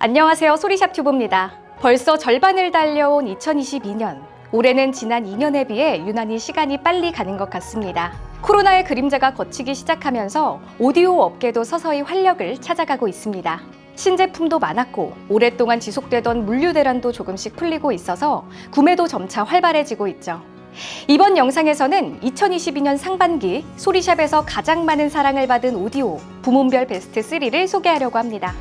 안녕하세요. 소리샵 튜브입니다. 벌써 절반을 달려온 2022년. 올해는 지난 2년에 비해 유난히 시간이 빨리 가는 것 같습니다. 코로나의 그림자가 걷히기 시작하면서 오디오 업계도 서서히 활력을 찾아가고 있습니다. 신제품도 많았고 오랫동안 지속되던 물류 대란도 조금씩 풀리고 있어서 구매도 점차 활발해지고 있죠. 이번 영상에서는 2022년 상반기 소리샵에서 가장 많은 사랑을 받은 오디오 부문별 베스트 3를 소개하려고 합니다.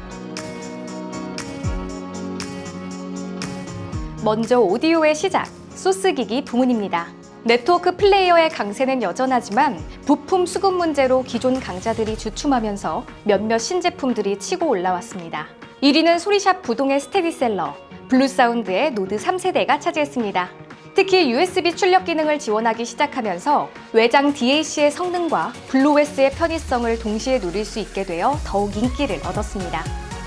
먼저 오디오의 시작, 소스기기 부문입니다. 네트워크 플레이어의 강세는 여전하지만 부품 수급 문제로 기존 강자들이 주춤하면서 몇몇 신제품들이 치고 올라왔습니다. 1위는 소리샵 부동의 스테디셀러, 블루사운드의 노드 3세대가 차지했습니다. 특히 USB 출력 기능을 지원하기 시작하면서 외장 DAC의 성능과 블루OS의 편의성을 동시에 누릴 수 있게 되어 더욱 인기를 얻었습니다.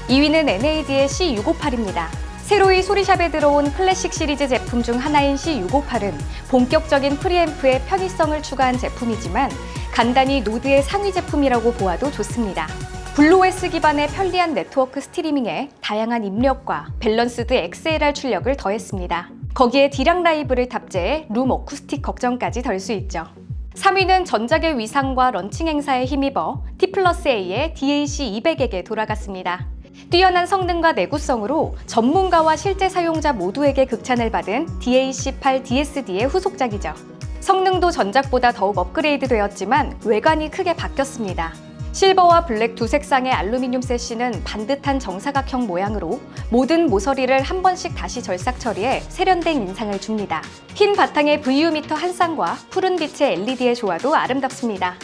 2위는 NAD의 C658입니다. 새로이 소리샵에 들어온 클래식 시리즈 제품 중 하나인 C658은 본격적인 프리앰프의 편의성을 추가한 제품이지만 간단히 노드의 상위 제품이라고 보아도 좋습니다. 블루OS 기반의 편리한 네트워크 스트리밍에 다양한 입력과 밸런스드 XLR 출력을 더했습니다. 거기에 D량 라이브를 탑재해 룸 어쿠스틱 걱정까지 덜 수 있죠. 3위는 전작의 위상과 런칭 행사에 힘입어 T 플러스 A의 DAC 200에게 돌아갔습니다. 뛰어난 성능과 내구성으로 전문가와 실제 사용자 모두에게 극찬을 받은 DAC8 DSD의 후속작이죠. 성능도 전작보다 더욱 업그레이드 되었지만 외관이 크게 바뀌었습니다. 실버와 블랙 두 색상의 알루미늄 세시는 반듯한 정사각형 모양으로 모든 모서리를 한 번씩 다시 절삭 처리해 세련된 인상을 줍니다. 흰 바탕의 VU 미터 한 쌍과 푸른 빛의 LED의 조화도 아름답습니다.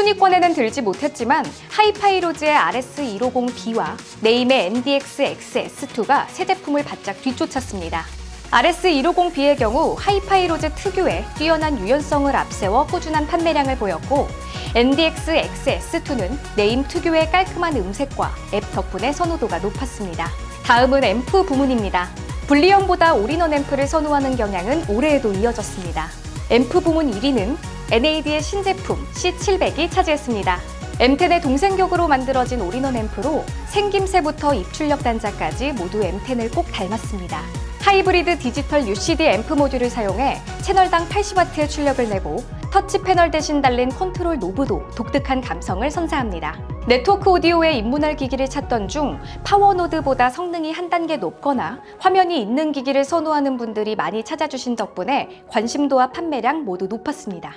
순위권에는 들지 못했지만 하이파이로즈의 RS250B와 네임의 MDX-X-S2가 새 제품을 바짝 뒤쫓았습니다. RS250B의 경우 하이파이로즈 특유의 뛰어난 유연성을 앞세워 꾸준한 판매량을 보였고 MDX-X-S2는 네임 특유의 깔끔한 음색과 앱 덕분에 선호도가 높았습니다. 다음은 앰프 부문입니다. 분리형보다 올인원 앰프를 선호하는 경향은 올해에도 이어졌습니다. 앰프 부문 1위는 NAD의 신제품 C700이 차지했습니다. M10의 동생격으로 만들어진 올인원 앰프로 생김새부터 입출력 단자까지 모두 M10을 꼭 닮았습니다. 하이브리드 디지털 UCD 앰프 모듈을 사용해 채널당 80W의 출력을 내고 터치 패널 대신 달린 컨트롤 노브도 독특한 감성을 선사합니다. 네트워크 오디오에 입문할 기기를 찾던 중 파워노드보다 성능이 한 단계 높거나 화면이 있는 기기를 선호하는 분들이 많이 찾아주신 덕분에 관심도와 판매량 모두 높았습니다.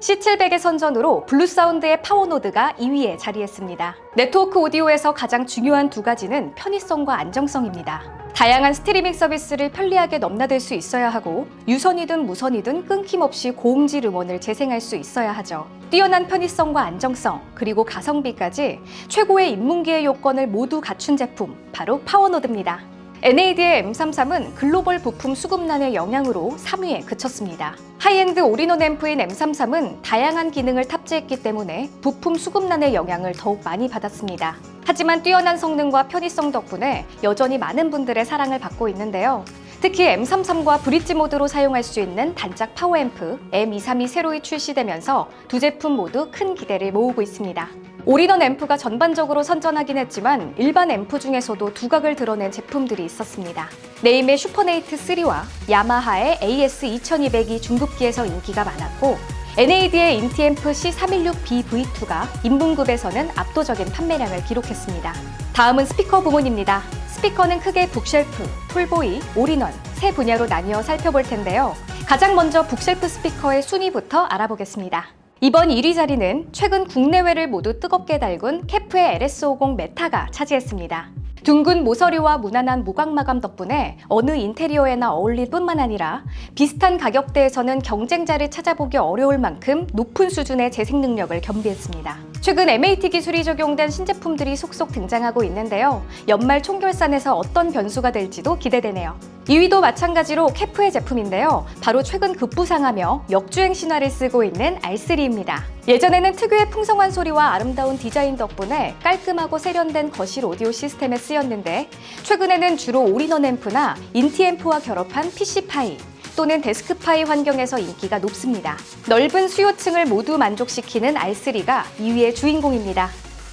C700의 선전으로 블루사운드의 파워노드가 2위에 자리했습니다. 네트워크 오디오에서 가장 중요한 두 가지는 편의성과 안정성입니다. 다양한 스트리밍 서비스를 편리하게 넘나들 수 있어야 하고 유선이든 무선이든 끊김없이 고음질 음원을 재생할 수 있어야 하죠. 뛰어난 편의성과 안정성 그리고 가성비까지 최고의 인문기의 요건을 모두 갖춘 제품 바로 파워노드입니다. NAD의 M33은 글로벌 부품 수급난의 영향으로 3위에 그쳤습니다. 하이엔드 올인원 앰프인 M33은 다양한 기능을 탑재했기 때문에 부품 수급난의 영향을 더욱 많이 받았습니다. 하지만 뛰어난 성능과 편의성 덕분에 여전히 많은 분들의 사랑을 받고 있는데요. 특히 M33과 브릿지 모드로 사용할 수 있는 단짝 파워앰프 M232 새로이 출시되면서 두 제품 모두 큰 기대를 모으고 있습니다. 올인원 앰프가 전반적으로 선전하긴 했지만 일반 앰프 중에서도 두각을 드러낸 제품들이 있었습니다. 네임의 슈퍼네이트 3와 야마하의 AS 2200이 중급기에서 인기가 많았고 NAD의 인티앰프 C316BV2가 인문급에서는 압도적인 판매량을 기록했습니다. 다음은 스피커 부문입니다. 스피커는 크게 북쉘프, 톨보이, 올인원 세 분야로 나뉘어 살펴볼 텐데요. 가장 먼저 북쉘프 스피커의 순위부터 알아보겠습니다. 이번 1위 자리는 최근 국내외를 모두 뜨겁게 달군 캐프의 LS50 메타가 차지했습니다. 둥근 모서리와 무난한 무광 마감 덕분에 어느 인테리어에나 어울릴 뿐만 아니라 비슷한 가격대에서는 경쟁자를 찾아보기 어려울 만큼 높은 수준의 재생 능력을 겸비했습니다. 최근 MAT 기술이 적용된 신제품들이 속속 등장하고 있는데요. 연말 총결산에서 어떤 변수가 될지도 기대되네요. 2위도 마찬가지로 캐프의 제품인데요. 바로 최근 급부상하며 역주행 신화를 쓰고 있는 R3입니다. 예전에는 특유의 풍성한 소리와 아름다운 디자인 덕분에 깔끔하고 세련된 거실 오디오 시스템에 쓰였는데 최근에는 주로 올인원 앰프나 인티 앰프와 결합한 PC파이 또는 데스크파이 환경에서 인기가 높습니다. 넓은 수요층을 모두 만족시키는 R3가 2위의 주인공입니다.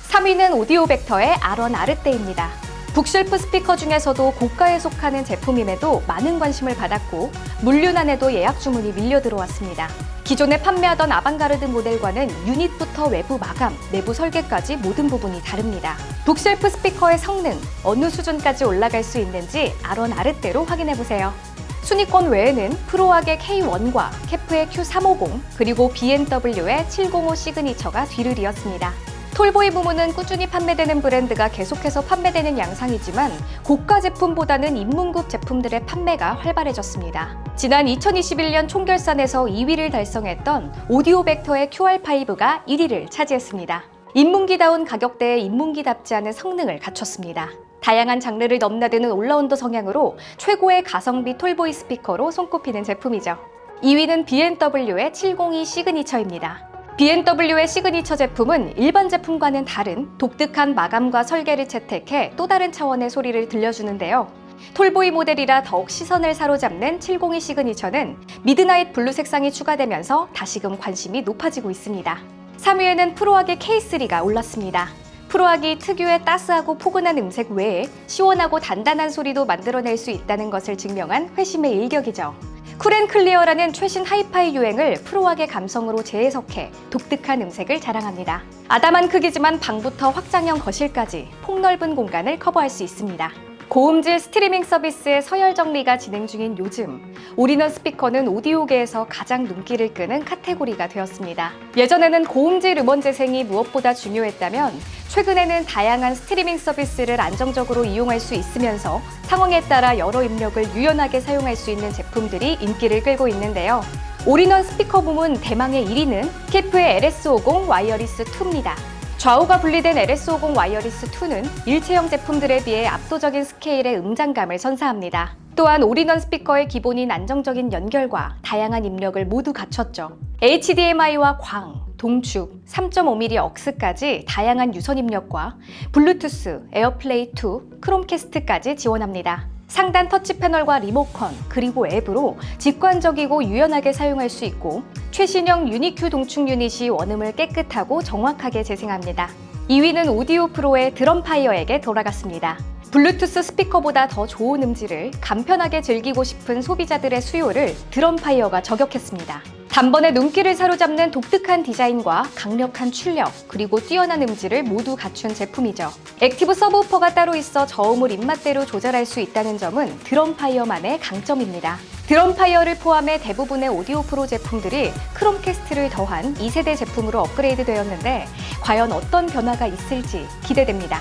3위는 오디오 벡터의 R1 아르떼입니다. 북쉘프 스피커 중에서도 고가에 속하는 제품임에도 많은 관심을 받았고 물류난에도 예약 주문이 밀려 들어왔습니다. 기존에 판매하던 아방가르드 모델과는 유닛부터 외부 마감, 내부 설계까지 모든 부분이 다릅니다. 북쉘프 스피커의 성능 어느 수준까지 올라갈 수 있는지 아론 아르대로 확인해 보세요. 순위권 외에는 프로악의 K1과 캐프의 Q350 그리고 BMW의 705 시그니처가 뒤를 이었습니다. 톨보이 부문은 꾸준히 판매되는 브랜드가 계속해서 판매되는 양상이지만 고가 제품보다는 입문급 제품들의 판매가 활발해졌습니다. 지난 2021년 총결산에서 2위를 달성했던 오디오 벡터의 QR5가 1위를 차지했습니다. 입문기다운 가격대에 입문기답지 않은 성능을 갖췄습니다. 다양한 장르를 넘나드는 올라운더 성향으로 최고의 가성비 톨보이 스피커로 손꼽히는 제품이죠. 2위는 BMW의 702 시그니처입니다. BMW의 시그니처 제품은 일반 제품과는 다른 독특한 마감과 설계를 채택해 또 다른 차원의 소리를 들려주는데요. 톨보이 모델이라 더욱 시선을 사로잡는 702 시그니처는 미드나잇 블루 색상이 추가되면서 다시금 관심이 높아지고 있습니다. 3위에는 프로악의 K3가 올랐습니다. 프로악이 특유의 따스하고 포근한 음색 외에 시원하고 단단한 소리도 만들어낼 수 있다는 것을 증명한 회심의 일격이죠. 쿨앤클리어라는 최신 하이파이 유행을 프로악의 감성으로 재해석해 독특한 음색을 자랑합니다. 아담한 크기지만 방부터 확장형 거실까지 폭넓은 공간을 커버할 수 있습니다. 고음질 스트리밍 서비스의 서열 정리가 진행 중인 요즘 올인원 스피커는 오디오계에서 가장 눈길을 끄는 카테고리가 되었습니다. 예전에는 고음질 음원 재생이 무엇보다 중요했다면 최근에는 다양한 스트리밍 서비스를 안정적으로 이용할 수 있으면서 상황에 따라 여러 입력을 유연하게 사용할 수 있는 제품들이 인기를 끌고 있는데요. 올인원 스피커 부문 대망의 1위는 캐프의 LS50 와이어리스 2입니다. 좌우가 분리된 LS50 와이어리스 2는 일체형 제품들에 비해 압도적인 스케일의 음장감을 선사합니다. 또한 올인원 스피커의 기본인 안정적인 연결과 다양한 입력을 모두 갖췄죠. HDMI와 광, 동축, 3.5mm 억스까지 다양한 유선 입력과 블루투스, 에어플레이 2, 크롬캐스트까지 지원합니다. 상단 터치 패널과 리모컨, 그리고 앱으로 직관적이고 유연하게 사용할 수 있고 최신형 유니큐 동축 유닛이 원음을 깨끗하고 정확하게 재생합니다. 2위는 오디오 프로의 드럼파이어에게 돌아갔습니다. 블루투스 스피커보다 더 좋은 음질을 간편하게 즐기고 싶은 소비자들의 수요를 드럼파이어가 저격했습니다. 단번에 눈길을 사로잡는 독특한 디자인과 강력한 출력, 그리고 뛰어난 음질을 모두 갖춘 제품이죠. 액티브 서브우퍼가 따로 있어 저음을 입맛대로 조절할 수 있다는 점은 드럼파이어만의 강점입니다. 드럼파이어를 포함해 대부분의 오디오 프로 제품들이 크롬캐스트를 더한 2세대 제품으로 업그레이드 되었는데 과연 어떤 변화가 있을지 기대됩니다.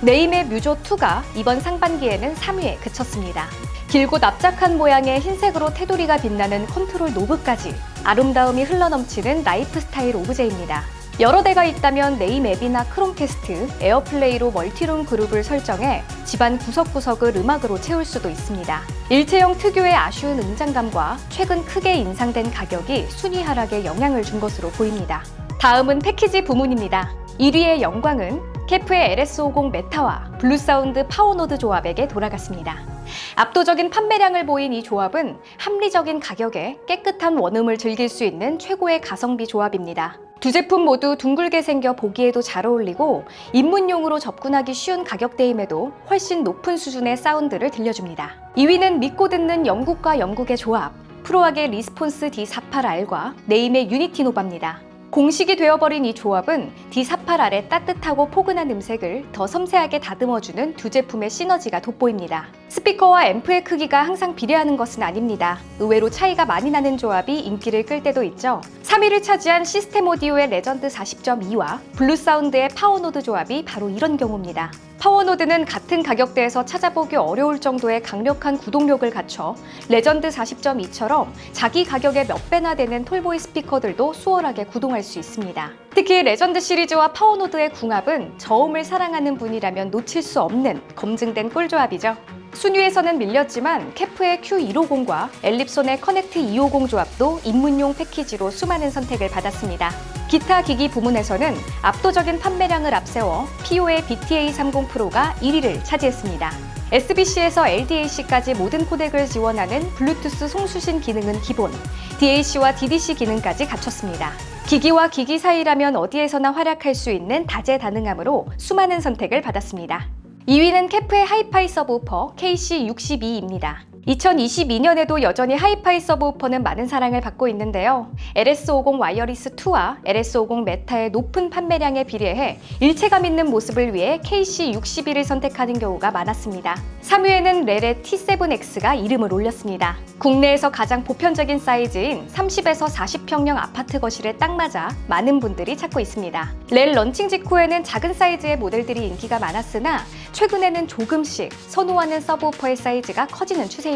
네임의 뮤조2가 이번 상반기에는 3위에 그쳤습니다. 길고 납작한 모양의 흰색으로 테두리가 빛나는 컨트롤 노브까지 아름다움이 흘러넘치는 라이프 스타일 오브제입니다. 여러 대가 있다면 네임 앱이나 크롬캐스트, 에어플레이로 멀티룸 그룹을 설정해 집안 구석구석을 음악으로 채울 수도 있습니다. 일체형 특유의 아쉬운 음장감과 최근 크게 인상된 가격이 순위 하락에 영향을 준 것으로 보입니다. 다음은 패키지 부문입니다. 1위의 영광은 캐프의 LS50 메타와 블루사운드 파워노드 조합에게 돌아갔습니다. 압도적인 판매량을 보인 이 조합은 합리적인 가격에 깨끗한 원음을 즐길 수 있는 최고의 가성비 조합입니다. 두 제품 모두 둥글게 생겨 보기에도 잘 어울리고 입문용으로 접근하기 쉬운 가격대임에도 훨씬 높은 수준의 사운드를 들려줍니다. 2위는 믿고 듣는 영국과 영국의 조합, 프로악의 리스폰스 D48R과 네임의 유니티 노바입니다. 공식이 되어버린 이 조합은 D48R의 따뜻하고 포근한 음색을 더 섬세하게 다듬어주는 두 제품의 시너지가 돋보입니다. 스피커와 앰프의 크기가 항상 비례하는 것은 아닙니다. 의외로 차이가 많이 나는 조합이 인기를 끌 때도 있죠. 3위를 차지한 시스템 오디오의 레전드 40.2와 블루 사운드의 파워노드 조합이 바로 이런 경우입니다. 파워노드는 같은 가격대에서 찾아보기 어려울 정도의 강력한 구동력을 갖춰 레전드 40.2처럼 자기 가격의 몇 배나 되는 톨보이 스피커들도 수월하게 구동할 수 있습니다. 특히 레전드 시리즈와 파워노드의 궁합은 저음을 사랑하는 분이라면 놓칠 수 없는 검증된 꿀조합이죠. 순위에서는 밀렸지만 캐프의 Q250과 엘립손의 커넥트 250 조합도 입문용 패키지로 수많은 선택을 받았습니다. 기타 기기 부문에서는 압도적인 판매량을 앞세워 PO의 BTA30 프로가 1위를 차지했습니다. SBC에서 LDAC까지 모든 코덱을 지원하는 블루투스 송수신 기능은 기본, DAC와 DDC 기능까지 갖췄습니다. 기기와 기기 사이라면 어디에서나 활약할 수 있는 다재다능함으로 수많은 선택을 받았습니다. 2위는 캐프의 하이파이 서브우퍼 KC62입니다. 2022년에도 여전히 하이파이 서브우퍼는 많은 사랑을 받고 있는데요. LS50 와이어리스 2와 LS50 메타의 높은 판매량에 비례해 일체감 있는 모습을 위해 KC62를 선택하는 경우가 많았습니다. 3위에는 렐의 T7X가 이름을 올렸습니다. 국내에서 가장 보편적인 사이즈인 30에서 40평형 아파트 거실에 딱 맞아 많은 분들이 찾고 있습니다. 렐 런칭 직후에는 작은 사이즈의 모델들이 인기가 많았으나 최근에는 조금씩 선호하는 서브우퍼의 사이즈가 커지는 추세입니다.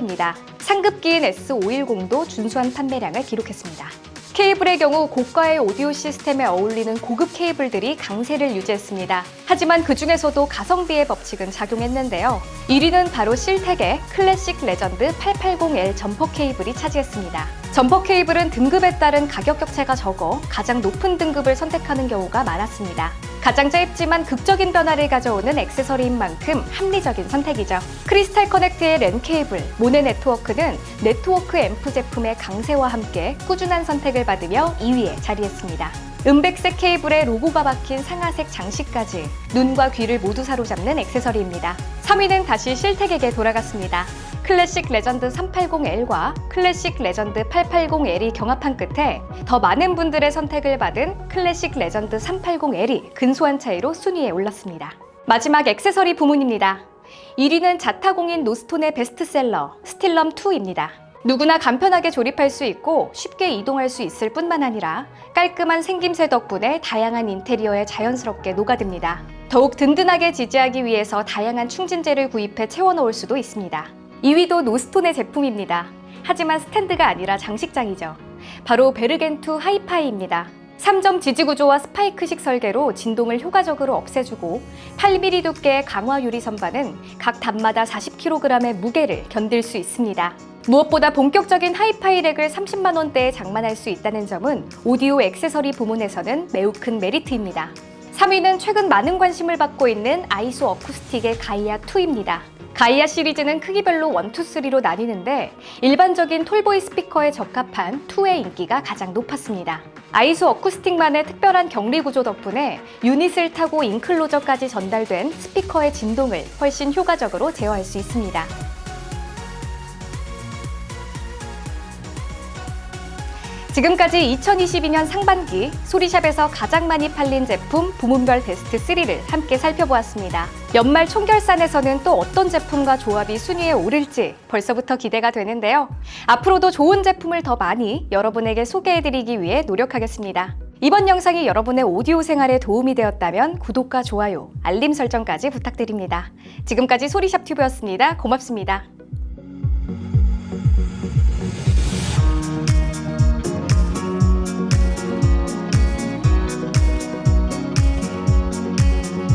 상급기인 S510도 준수한 판매량을 기록했습니다. 케이블의 경우 고가의 오디오 시스템에 어울리는 고급 케이블들이 강세를 유지했습니다. 하지만 그 중에서도 가성비의 법칙은 작용했는데요. 1위는 바로 실텍의 클래식 레전드 880L 점퍼 케이블이 차지했습니다. 점퍼 케이블은 등급에 따른 가격 격차가 적어 가장 높은 등급을 선택하는 경우가 많았습니다. 가장 짧지만 극적인 변화를 가져오는 액세서리인 만큼 합리적인 선택이죠. 크리스탈 커넥트의 랜 케이블, 모네 네트워크는 네트워크 앰프 제품의 강세와 함께 꾸준한 선택을 받으며 2위에 자리했습니다. 은백색 케이블에 로고가 박힌 상아색 장식까지 눈과 귀를 모두 사로잡는 액세서리입니다. 3위는 다시 실텍에게 돌아갔습니다. 클래식 레전드 380L과 클래식 레전드 880L이 경합한 끝에 더 많은 분들의 선택을 받은 클래식 레전드 380L이 근소한 차이로 순위에 올랐습니다. 마지막 액세서리 부문입니다. 1위는 자타공인 노스톤의 베스트셀러 스틸럼2입니다. 누구나 간편하게 조립할 수 있고 쉽게 이동할 수 있을 뿐만 아니라 깔끔한 생김새 덕분에 다양한 인테리어에 자연스럽게 녹아듭니다. 더욱 든든하게 지지하기 위해서 다양한 충진재를 구입해 채워넣을 수도 있습니다. 2위도 노스톤의 제품입니다. 하지만 스탠드가 아니라 장식장이죠. 바로 베르겐2 하이파이입니다. 3점 지지 구조와 스파이크식 설계로 진동을 효과적으로 없애주고 8mm 두께의 강화 유리 선반은 각 단마다 40kg의 무게를 견딜 수 있습니다. 무엇보다 본격적인 하이파이 렉을 30만 원대에 장만할 수 있다는 점은 오디오 액세서리 부문에서는 매우 큰 메리트입니다. 3위는 최근 많은 관심을 받고 있는 아이소 어쿠스틱의 가이아2입니다. 가이아 시리즈는 크기별로 1, 2, 3로 나뉘는데 일반적인 톨보이 스피커에 적합한 2의 인기가 가장 높았습니다. 아이소 어쿠스틱만의 특별한 격리 구조 덕분에 유닛을 타고 인클로저까지 전달된 스피커의 진동을 훨씬 효과적으로 제어할 수 있습니다. 지금까지 2022년 상반기 소리샵에서 가장 많이 팔린 제품 부문별 베스트 3를 함께 살펴보았습니다. 연말 총결산에서는 또 어떤 제품과 조합이 순위에 오를지 벌써부터 기대가 되는데요. 앞으로도 좋은 제품을 더 많이 여러분에게 소개해드리기 위해 노력하겠습니다. 이번 영상이 여러분의 오디오 생활에 도움이 되었다면 구독과 좋아요, 알림 설정까지 부탁드립니다. 지금까지 소리샵 튜브였습니다. 고맙습니다.